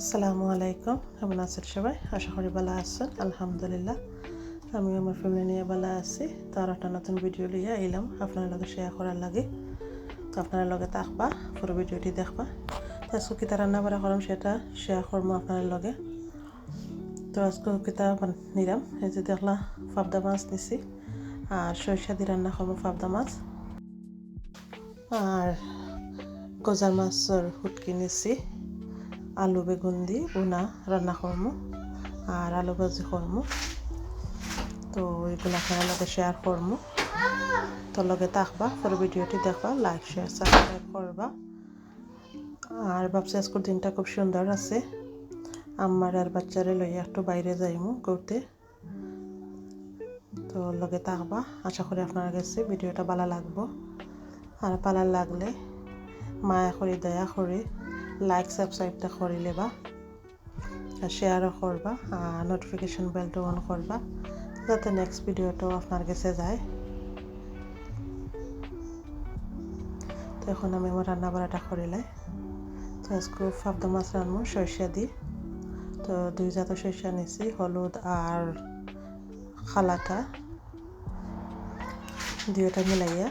আসসালামু আলাইকুম। কেমন আছেন সবাই? আশা করি ভালো আছেন। আলহামদুলিল্লাহ। আমি আমার ফ্যামিলি নিয়ে ভালো আছি। তো আর একটা নতুন ভিডিও লিয়ে এলাম। আপনার লগে শেয়ার করার লাগে। তো আপনার লগে থাকবা, পুরো ভিডিওটি দেখবা। তো আজকে কিতা রান্না বাড়া করলাম সেটা শেয়ার করব আপনার লগে। তো আজকে কিতা নিলাম। এই যে দেখলা ফাবদা মাছ নিছি। আর সরিষা দিয়ে রান্না করব ফাবদা মাছ। আর গজার মাছের হুটকি নিছি। আলু বেগুন দিয়ে বোনা রান্না করব আর আলু ভাজি করব তো এগুলো আপনার লগে শেয়ার করব তোর লগে থাকবা, পরে ভিডিওটি দেখবা লাইক শেয়ার সাবস্ক্রাইব করবা। আর ভাবছি আজকের দিনটা খুব সুন্দর আছে। আমার আর বাচ্চারে লইয়া একটু বাইরে যাইমু ঘুরতে। তো লগে থাকবা, আশা করি আপনার কাছে ভিডিওটা ভালো লাগবো। আর ভালো লাগলে মায়া করি, দয়া করি। লাইক সাবস্ক্রাইবটা করে লেবা আর শেয়ারও করবা আর নোটিফিকেশন বেলটা অন করবা যাতে নেক্সট ভিডিওটাও আপনার কাছে যায়। তো এখন আমি আমার রান্না বাড়াটা করিলাই তো আজকে ফাবদা মাছ রান্নবো সরিষা দিই তো দুই জাতের সরিষা নিছি হলুদ আর খালাটা দুইটা মিলাইয়া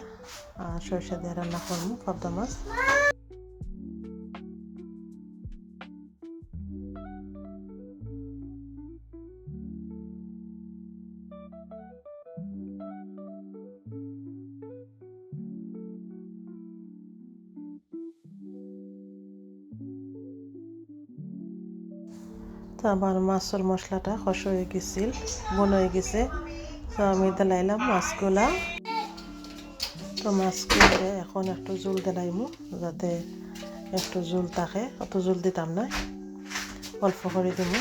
আর সরিষা দিয়ে রান্না করব ফাবদা মাছ তো আমার মাছের মশলাটা খস হয়ে গেছিল বন হয়ে গেছে। তো আমি দিলাইলাম মাছগুলা। তো মাছগুলো এখন একটু জোল দিলাইমু, যাতে একটু জোল থাকে। অত জোল দিতাম না। অল্প করে দিব।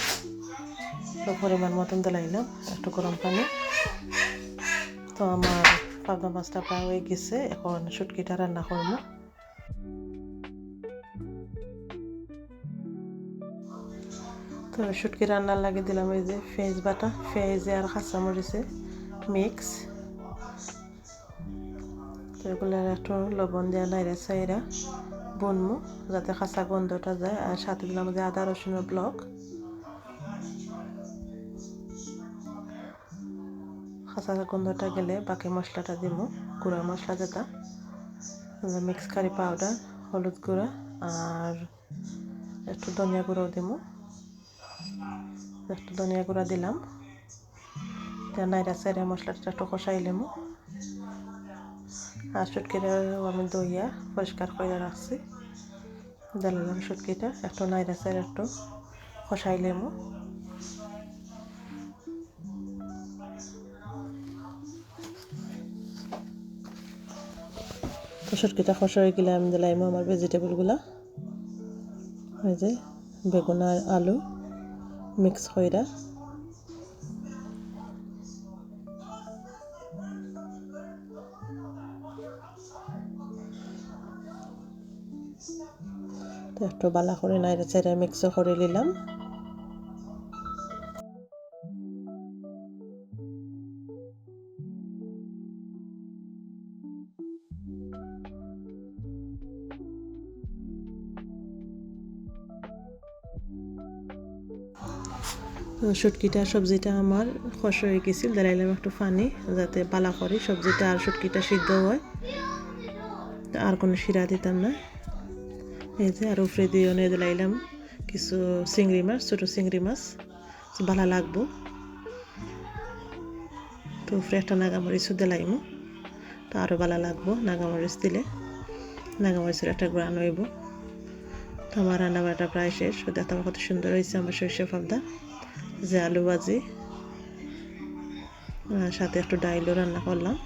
তো পরিমাণ মতন দিলাইলাম একটু গরম পানি। তো আমার পাবদা মাছটা প্রায় হয়ে গেছে, এখন সুটকিটা রান্না করব। তো শুটকি রান্নার লাগে দিলাম এই যে পেঁয়াজ বাটা, পেঁয়াজে আর কাঁচামরিচে মিক্স। তো এগুলো একটু লবণ দেওয়া নাইরা সাইরা বনমু যাতে কাঁচা গন্ধটা যায়। আর সাথে দিলাম যে আদা রসুনের ব্লক। কাঁচা গন্ধটা গেলে বাকি মশলাটা দিব, গুঁড়া মশলা যেটা। মিক্স কারি পাউডার হলুদ গুঁড়া, আর একটু ধনিয়া গুঁড়াও দিব। একটু ধনিয়া গুঁড়া দিলাম। নাইরা সাইরা মশলাটা একটু কষাইলাম আর সুটকিটাও আমি দইয়া পরিষ্কার করে রাখছি। দিলাম সুটকিটা, একটু নাইরা সাইরা একটু কষাইলাম তো সুটকিটা খসা হয়ে গেলে আমি দিলাম আমার ভেজিটেবলগুলা ওই যে বেগুন আর আলু মিক্স কইরা। তো একটু বালা করে নাইরে চাইরে মিক্স করে নিলাম। শুটকিটা সবজিটা আমার খস হয়ে গেছিল, দাঁড়াইলাম একটু পানি যাতে পালা করি সবজিটা আর শুটকিটা সিদ্ধ হয়। আর কোনো শিরা দিতাম না। এই যে আর উপরে দিয়ে নিয়ে দিলাইলাম কিছু চিংড়ি মাছ, ছোটো চিংড়ি মাছ ভালো লাগবো। তো উপরে একটা নাগামরিচও দিলাইমো তো আরও ভালো লাগবো নাগামরিচ দিলে। নাগামরিচের একটা গ্রান হইব তো আমার রান্না বান্নাটা প্রায় শেষ। দেখতে আমার কত সুন্দর হয়েছে আমার সরিষা পাবদা, যে আলু ভাজি। সাথে একটু ডাইলও রান্না করলাম।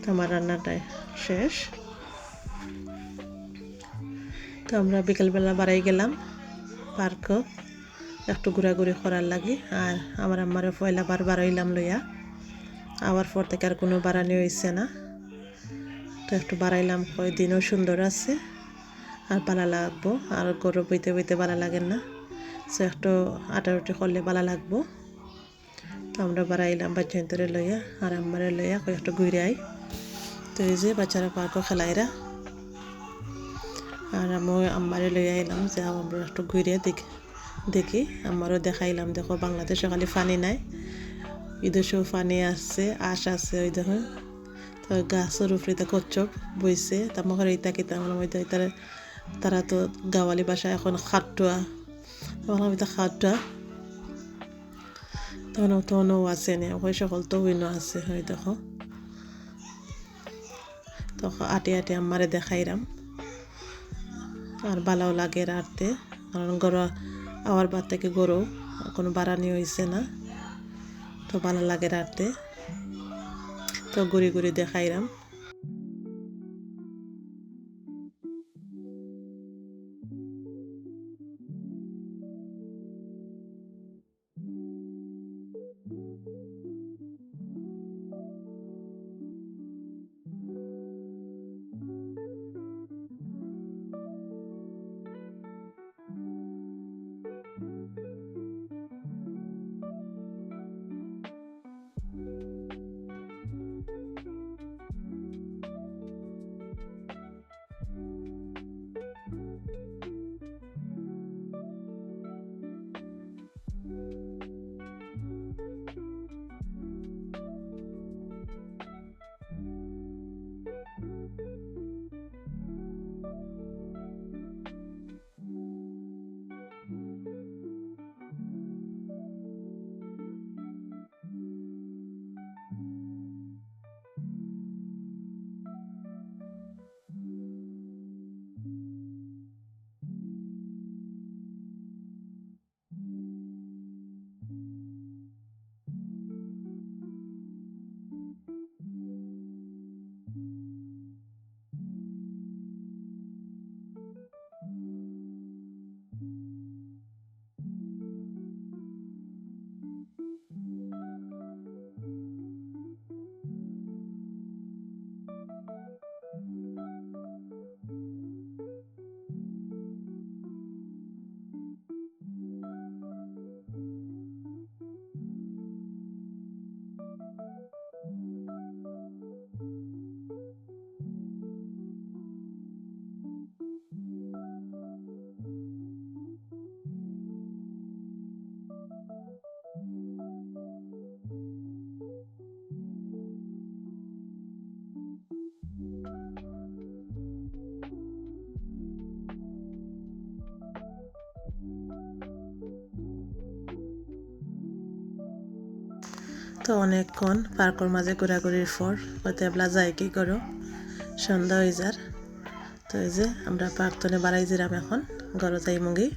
তো আমার রান্নাটা শেষ। তো আমরা বিকেলবেলা বাড়াই গেলাম পার্ক একটু ঘোরাঘুরি করার লাগে। আর আমার আমার পয়লা বার বাড়াইলাম লইয়া। আবার পর থেকে আর কোনো বাড়ানি হয়েছে না। তো একটু বাড়াইলাম দিনও সুন্দর আছে। আর ভালো লাগবো, আর গরু বইতে বইতে ভালো লাগে না। সে একটু আটা রুটি করলে ভালো লাগবো। তো আমরা বাড়াইলাম বাচ্চান্তরে লইয়া, আর আমারে লইয়া কয়েকটা ঘুরে আই। তো এই যে বাচ্চারা পার্কও খেলাইরা। আর আমি আমারে লইয়া এলাম যে আমরা একটু ঘুরে দেখি দেখি আমারও দেখাইলাম দেখো বাংলাদেশে খালি ফানি নাই। বিদেশেও ফানি আছে আশ আছে ওই দেখো তো গাছের উপরে তো কচ্ছপ বইছে। তারপর এইটা কি তার মধ্যে তারা তারা তো গাওয়ালি ভাষা এখন খাটুয়া তখন আমি তো খাটুয়া তখন তখনও আছে নে? ওই সকল তো উইনো আছে ওই দেখো তখন আটে আটে আমারে দেখাইরাম আর বালাও লাগে রাখতে কারণ গরু আওয়ার বাদ থেকে গরু, কোনো বাড়ানি হয়েছে না। তো ভালো লাগে রাখতে তো ঘুরে ঘুরে দেখাইরাম। তো অনেকক্ষণ পার্কর মাঝে ঘোরাঘুরির পর হয়তো এবলা যাই কি করো? সন্ধ্যা হয়ে যার। তো এই যে আমরা পার্কতনে বাড়াই যেরাম এখন গরো যাই মুগি।